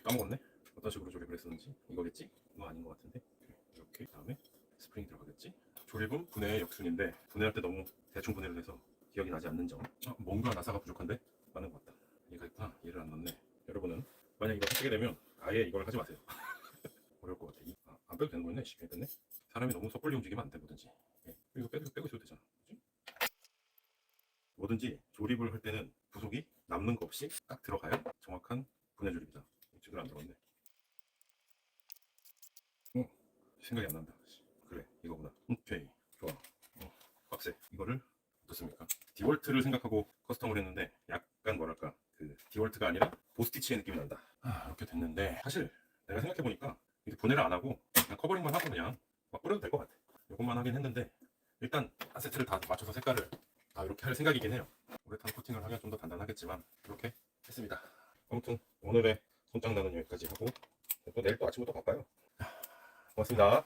까먹었네. 어떤 식으로 조립을 했었는지 이거겠지? 이거 아닌 것 같은데. 이렇게 그다음에 스프링 들어가겠지? 조립은 분해 역순인데 분해할 때 너무 대충 분해를 해서 기억이 나지 않는 점. 아, 뭔가 나사가 부족한데 많은 것 같다. 얘가 있구나. 얘를 안 넣네. 여러분은 만약 이거 하시게 되면 아예 이걸 하지 마세요. 어려울 것 같아. 이- 아, 안 빼도 되는 거였네. 쉽게 됐네. 사람이 너무 섣불리 움직이면 안돼 뭐든지. 예. 이거 빼고 빼고 있어도 되잖아. 그지? 뭐든지 조립을 할 때는 부속이 남는 거 없이 딱 들어가야 정확한 분해 조립이다. 제대로 안 들어갔네. 어, 생각이 안 난다. 그래, 이거구나. 오케이, 좋아. 어, 빡세. 이거를 어떻습니까? 디월트를 생각하고 커스텀을 했는데 약간 뭐랄까 그 디월트가 아니라 보스티치의 느낌이 난다. 아, 이렇게 됐는데 사실 내가 생각해 보니까 이렇게 분해를 안 하고 그냥 커버링만 하고 그냥 막 뿌려도 될 것 같아. 이것만 하긴 했는데 일단 한 세트를 다 맞춰서 색깔을 다 이렇게 할 생각이긴 해요. 우레탄 코팅을 하면 좀더 단단하겠지만 이렇게 했습니다. 아무튼 오늘의 손장 나는 여기까지 하고 또 내일 또 아침부터 바빠요. 고맙습니다.